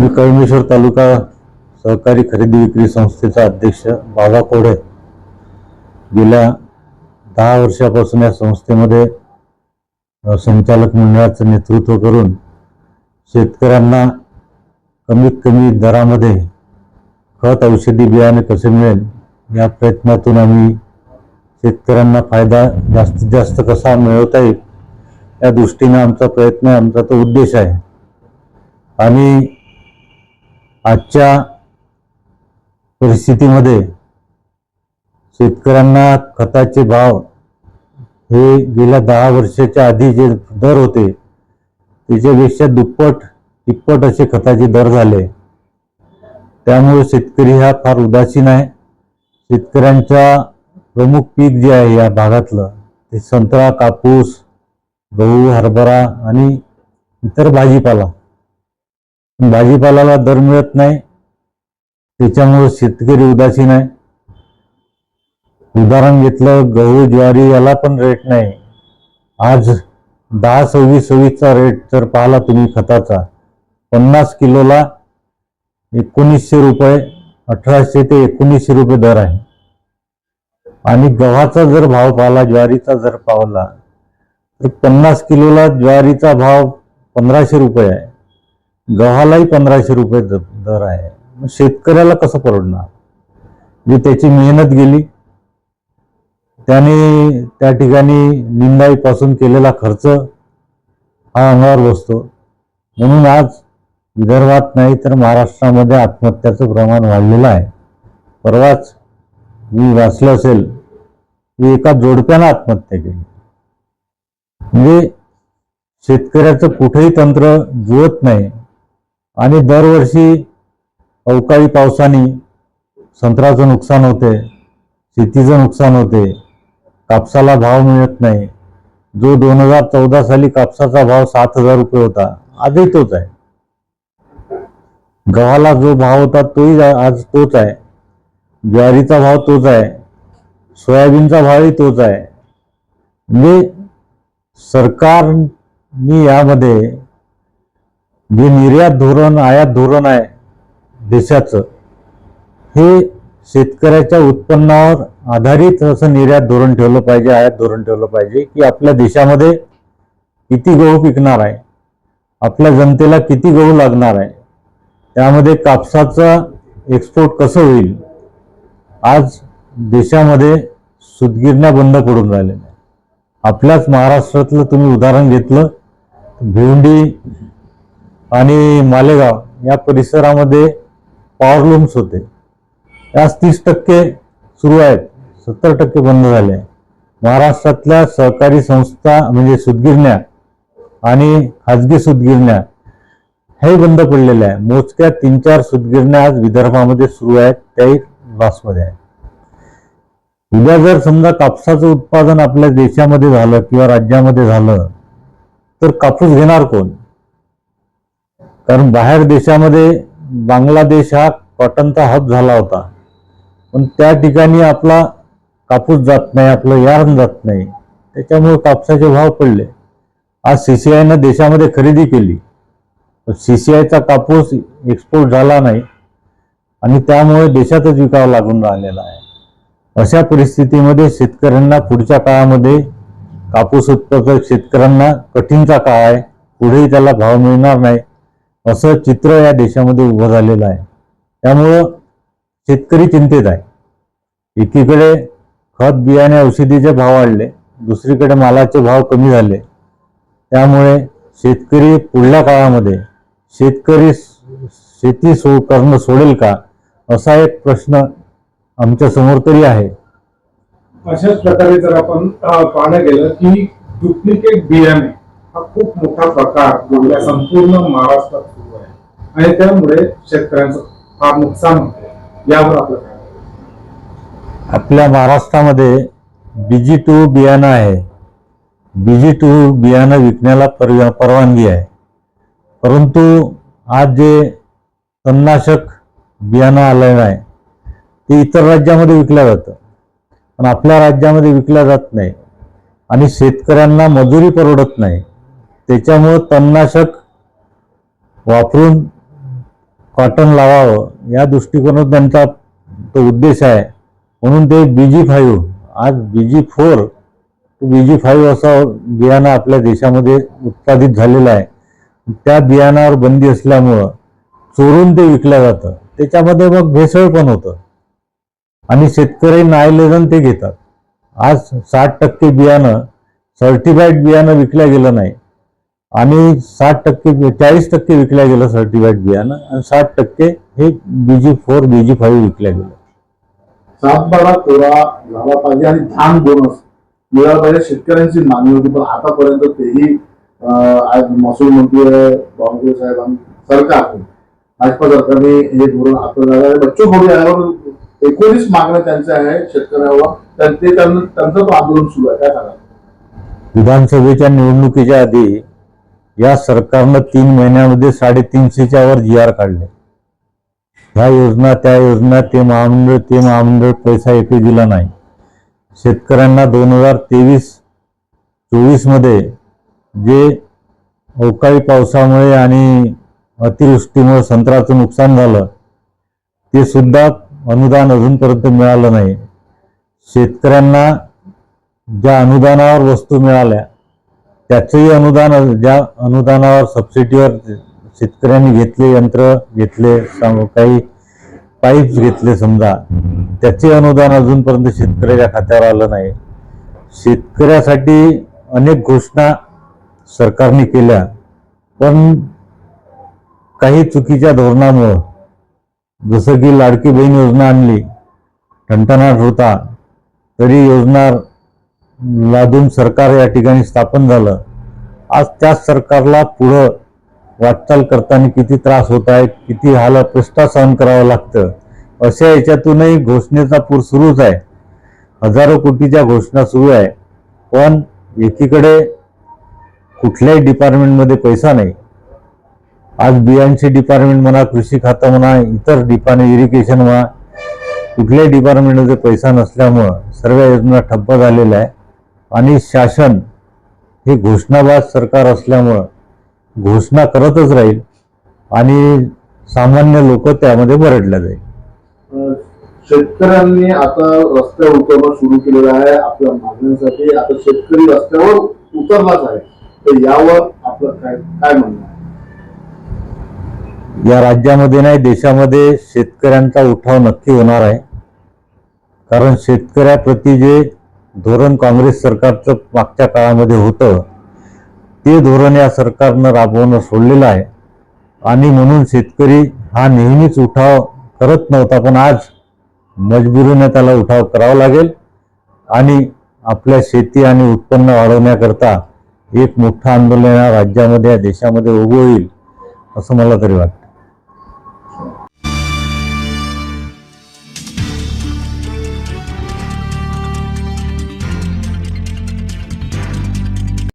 मी कळमेश्वर तालुका सहकारी खरेदी विक्री संस्थेचा अध्यक्ष बाबा कोडे. गेल्या दहा वर्षापासून या संस्थेमध्ये संचालक मंडळाचं नेतृत्व करून शेतकऱ्यांना कमीत कमी दरामध्ये खत औषधी बियाणे कसे मिळेल या प्रयत्नातून आम्ही शेतकऱ्यांना फायदा जास्तीत जास्त कसा मिळवता येईल या दृष्टीनं आमचा प्रयत्न आमचा तो उद्देश आहे. आणि आजच्या परिस्थितीमध्ये शेतकऱ्यांना खताचे भाव हे गेल्या दहा वर्षाच्या आधी जे दर होते त्याच्यापेक्षा दुप्पट तिप्पट असे खताचे दर झाले. त्यामुळे शेतकरी हा फार उदासीन आहे. शेतकऱ्यांच्या प्रमुख पीक जे आहे या भागातलं ते संत्रा कापूस गहू हरभरा आणि इतर भाजीपाला भाजीपाल्याला दर मिळत नाही. त्याच्यामुळे शेतकरी उदासीन आहे. उदाहरण घेतलं गहू ज्वारी याला पण रेट नाही. आज दहा सव्वीस सव्वीसचा रेट जर पाहिला तुम्ही खताचा पन्नास किलोला एकोणीसशे रुपये अठराशे ते एकोणीसशे रुपये दर आहे. आणि गव्हाचा जर भाव पाहिला ज्वारीचा जर पावला तर पन्नास किलोला ज्वारीचा भाव पंधराशे रुपये आहे. गव्हालाही पंधराशे रुपये दर आहे. मग शेतकऱ्याला कसं परवडणार? जी त्याची मेहनत गेली त्याने त्या ठिकाणी निंदाईपासून केलेला खर्च हा अंगावर बसतो. म्हणून आज विदर्भात नाही तर महाराष्ट्रामध्ये आत्महत्याचं प्रमाण वाढलेलं आहे. परवाच मी वाचलं असेल की एका जोडप्यानं आत्महत्या केली. म्हणजे शेतकऱ्याचं कुठेही तंत्र जुळत नाही. आणि दरवर्षी अवकाळी पावसाने संत्र्याचं नुकसान होते शेतीचं नुकसान होते कापसाला भाव मिळत नाही. जो दोन हजार चौदा साली कापसाचा भाव सात हजार रुपये होता आजही तोच आहे. गव्हाला जो भाव होता तोही आज तोच आहे. ज्वारीचा भाव तोच आहे. सोयाबीनचा भावही तोच आहे. म्हणजे सरकारनी यामध्ये जे निर्यात धोरण आयात धोरण आहे देशाचं हे शेतकऱ्याच्या उत्पन्नावर आधारित असं निर्यात धोरण ठेवलं पाहिजे आयात धोरण ठेवलं पाहिजे की आपल्या देशामध्ये किती गहू पिकणार आहे आपल्या जनतेला किती गहू लागणार आहे त्यामध्ये कापसाचा एक्सपोर्ट कसं होईल? आज देशामध्ये सुदगिरणा बंद पडून राहिलेल्या आपल्याच महाराष्ट्रातलं तुम्ही उदाहरण घेतलं भिवंडी आणि मालेगाव या परिसरामध्ये पॉवर लूम्स होते. आज तीस टक्के सुरू आहेत. सत्तर टक्के बंद झाले. महाराष्ट्रातल्या सहकारी संस्था म्हणजे सुतगिरण्या आणि खाजगी सुतगिरण्या हे बंद पडलेले आहे. मोजक्या तीन चार सुदगिरण्या आज विदर्भामध्ये सुरू आहेत. त्याही लॉसमध्ये आहे उद्या जर समजा कापसाचं उत्पादन आपल्या देशामध्ये झालं किंवा राज्यामध्ये झालं तर कापूस घेणार कोण? कारण बाहेर देशामध्ये बांगलादेश हा कॉटनचा हब झाला होता. पण त्या ठिकाणी आपला कापूस जात नाही आपलं यार्न जात नाही. त्याच्यामुळे कापसाचे भाव पडले. आज सी सी आयनं देशामध्ये खरेदी केली. सी सी आयचा कापूस एक्सपोर्ट झाला नाही आणि त्यामुळे देशातच विकावा लागून राहिलेला आहे. अशा परिस्थितीमध्ये शेतकऱ्यांना पुढच्या काळामध्ये कापूस उत्पादक शेतकऱ्यांना कठीणचा काळ आहे. पुढेही त्याला भाव मिळणार नाही. असं चित्र या देशामध्ये उभं झालेलं आहे. त्यामुळं शेतकरी चिंतेत आहे. एकीकडे खत बियाणे औषधीचे भाव वाढले दुसरीकडे मालाचे भाव कमी झाले. त्यामुळे शेतकरी पुढल्या काळामध्ये शेतकरी शेती सो करणं सोडेल का असा एक प्रश्न आमच्यासमोर तरी आहे. अशाच प्रकारे जर आपण पाहणं गेलं की डुप्लिकेट बियाणे हा खूप मोठा प्रकार आपल्या संपूर्ण महाराष्ट्रात सुरू आहे. आणि त्यामुळे शेतकऱ्यांचं फार नुकसान होते. यावर आपलं काय आपल्या महाराष्ट्रामध्ये बीजी टू बियाणं आहे. बीजी टू बियाणं विकण्याला परवा परवानगी आहे. परंतु आज जे तणनाशक बियाणं आलेलं आहे ते इतर राज्यामध्ये विकलं जातं. पण आपल्या राज्यामध्ये विकलं जात नाही. आणि शेतकऱ्यांना मजुरी परवडत नाही. त्याच्यामुळं तणनाशक वापरून कॉटन लावावं. या दृष्टिकोनात त्यांचा तो उद्देश आहे. म्हणून ते बीजी फाईव्ह आज बीजी फोर बीजी फाईव्ह असं बियाणं आपल्या देशामध्ये उत्पादित झालेलं आहे. त्या बियाणावर बंदी असल्यामुळं चोरून ते विकलं जातं. त्याच्यामध्ये मग भेसळ पण होतं. आणि शेतकरी नायलेजन ते घेतात. आज साठ टक्के बियाणं सर्टिफाईड बियाणं विकलं गेलं नाही. आणि साठ टक्के चाळीस टक्के विकल्या गेलं सर्टिफाईड बियाणं आणि साठ टक्के हे बीजी फोर बीजी फाईव्ह विकल्या गेलं. सातबारा कोरा झाला पाहिजे आणि धान बोनस मिळाला पाहिजे. शेतकऱ्यांची मागणी होती पण आतापर्यंत तेही महसूल मंत्री बावनकुळे साहेब आणि सरकार. भाजपा सरकारने हे धोरण आपलं झालं आहे. बच्चू कडू यावर एकोणीस मागण्या त्यांच्या आहे शेतकऱ्यावर. तर ते त्यांचं तो आंदोलन सुरू आहे. काय सांगा विधानसभेच्या निवडणुकीच्या आधी या सरकारनं तीन महिन्यामध्ये साडेतीनशेच्या वर जी आर काढले. ह्या योजना त्या योजना ते महामंडळ ते महामंडळ पैसा एकही दिला नाही. शेतकऱ्यांना दोन हजार तेवीस चोवीसमध्ये जे अवकाळी पावसामुळे आणि अतिवृष्टीमुळे संत्र्याचं नुकसान झालं ते सुद्धा अनुदान अजूनपर्यंत मिळालं नाही. शेतकऱ्यांना ज्या अनुदानावर वस्तू मिळाल्या त्याचंही अनुदान ज्या अनुदानावर सबसिडीवर शेतकऱ्यांनी घेतले यंत्र घेतले सम- काही पाईप्स घेतले समजा त्याचे अनुदान अजूनपर्यंत शेतकऱ्याच्या खात्यावर आलं नाही. शेतकऱ्यासाठी अनेक घोषणा सरकारने केल्या पण काही चुकीच्या धोरणामुळं जसं की लाडकी बहीण योजना आणली ठणठणाट होता तरी योजना लादून सरकार या ठिकाणी स्थापन झालं. आज त्याच सरकारला पुढं वाटचाल करताना किती त्रास होत आहे किती हाल पृष्ठा सहन करावं लागतं अशा याच्यातूनही घोषणेचा पूर सुरूच आहे. हजारो कोटीच्या घोषणा सुरू आहे पण एकीकडे कुठल्याही डिपार्टमेंटमध्ये पैसा नाही. आज बियांचे डिपार्टमेंट म्हणा कृषी खातं म्हणा इतर डिपार्टमेंट इरिगेशन म्हणा कुठल्याही डिपार्टमेंटमध्ये पैसा नसल्यामुळं सर्व योजना ठप्प झालेल्या आहे आणि शासन हे घोषणाबाज सरकार असल्यामुळं घोषणा करतच राहील आणि सामान्य लोक त्यामध्ये बरडल्या जाईल. शेतकऱ्यांनी आता रस्त्यावर उतरणं सुरू केलेलं आहे. आपल्या मागण्यांसाठी आता शेतकरी रस्त्यावर उतरलाच आहे. तर यावर आपलं काय काय म्हणणं या राज्यामध्ये नाही देशामध्ये शेतकऱ्यांचा उठाव नक्की होणार आहे. कारण शेतकऱ्याप्रती जे धोरण काँग्रेस सरकारचं मागच्या काळामध्ये होतं. ते धोरण या सरकारनं राबवणं सोडलेलं आहे. आणि म्हणून शेतकरी हा नेहमीच उठाव करत नव्हता पण आज मजबुरीने त्याला उठाव करावा लागेल. आणि आपल्या शेती आणि उत्पन्न वाढवण्याकरता एक मोठं आंदोलन या राज्यामध्ये या देशामध्ये उभं होईल असं मला तरी वाटतं.